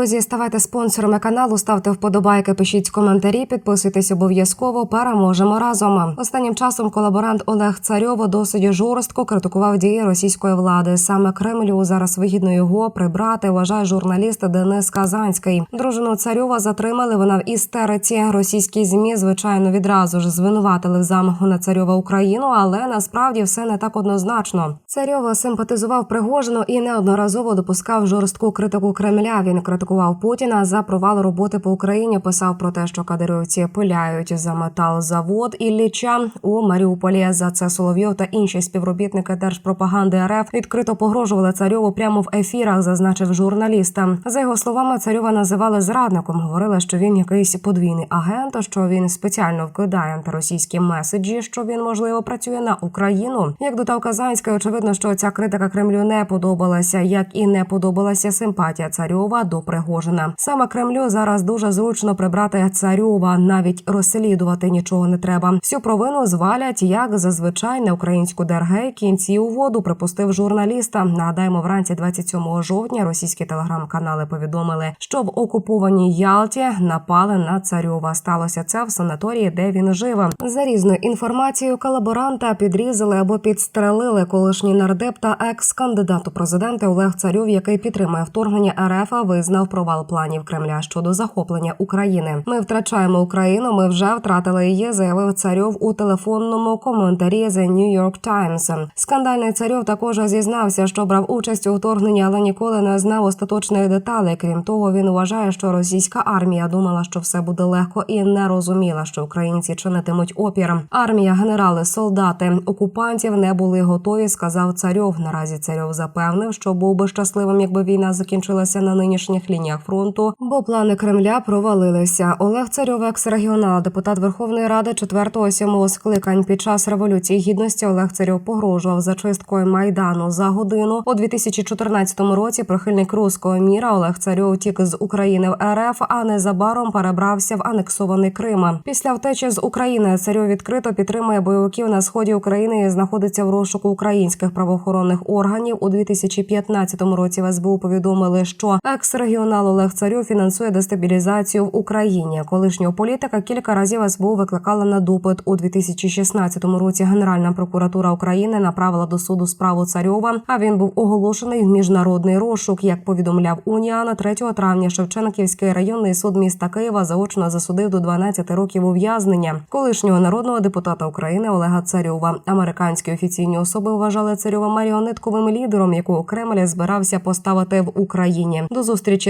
друзі, ставайте спонсорами каналу, ставте вподобайки, пишіть коментарі, підписуйтесь обов'язково. Переможемо разом. Останнім часом колаборант Олег Царьов досить жорстко критикував дії російської влади. Саме Кремлю зараз вигідно його прибрати. Вважає журналіст Денис Казанський. Дружину Царьова затримали. Вона в істериці. Російські змі звичайно відразу ж звинуватили в замаху на царьова Україну, але насправді все не так однозначно. Царьова симпатизував Пригожину і неодноразово допускав жорстку критику Кремля. Він критикував Путіна за провал роботи по Україні. Писав про те, що кадирівці пиляють за металзавод Ілліча у Маріуполі. За це Соловйов та інші співробітники держпропаганди РФ відкрито погрожували царьову прямо в ефірах. Зазначив журналістам. За його словами, царьова називали зрадником. Говорили, що він якийсь подвійний агент, що він спеціально вкидає антиросійські меседжі, що він можливо працює на Україну. Як додав Казанський, очевидно, що ця критика Кремлю не подобалася, як і не подобалася симпатія царьова до Пригожина. Саме Кремлю зараз дуже зручно прибрати царьова, навіть розслідувати нічого не треба. Всю провину звалять, як зазвичай на українську ДРГ кінці у воду припустив журналіста. Нагадаємо, вранці 27 жовтня російські телеграм-канали повідомили, що в окупованій Ялті напали на царьова. Сталося це в санаторії, де він жив. За різною інформацією, колаборанта підрізали або підстрелили колишній нардеп та екс-кандидат у президенти Олег Царьов, який підтримує вторгнення РФ, визнав провал планів Кремля щодо захоплення України. Ми втрачаємо Україну. Ми вже втратили її. Заявив Царьов у телефонному коментарі The New York Times. Скандальний царьов також зізнався, що брав участь у вторгненні, але ніколи не знав остаточних деталей. Крім того, він вважає, що російська армія думала, що все буде легко, і не розуміла, що українці чинитимуть опір. Армія, генерали, солдати окупантів не були готові. Сказав царьов. Наразі царьов запевнив, що був би щасливим, якби війна закінчилася на нинішніх лініях фронту, бо плани Кремля провалилися. Олег Царьов, екс-регіонал, депутат Верховної Ради 4-7 скликань під час революції гідності Олег Царьов погрожував зачисткою майдану за годину. У 2014 році прихильник руського міра Олег Царьов тік з України в РФ, а незабаром перебрався в анексований Крим. Після втечі з України Царьов відкрито підтримує бойовиків на сході України і знаходиться в розшуку українських правоохоронних органів. У 2015 році в СБУ повідомили, що екс-регіонал Олег Царьов фінансує дестабілізацію в Україні. Колишнього політика кілька разів СБУ викликала на допит у 2016 році. Генеральна прокуратура України направила до суду справу Царьова. А він був оголошений в міжнародний розшук. Як повідомляв Уніана 3 травня Шевченківський районний суд міста Києва заочно засудив до 12 років ув'язнення колишнього народного депутата України Олега Царьова. Американські офіційні особи вважали Царьова маріонетковим лідером, якого Кремль збирався поставити в Україні. До зустрічі,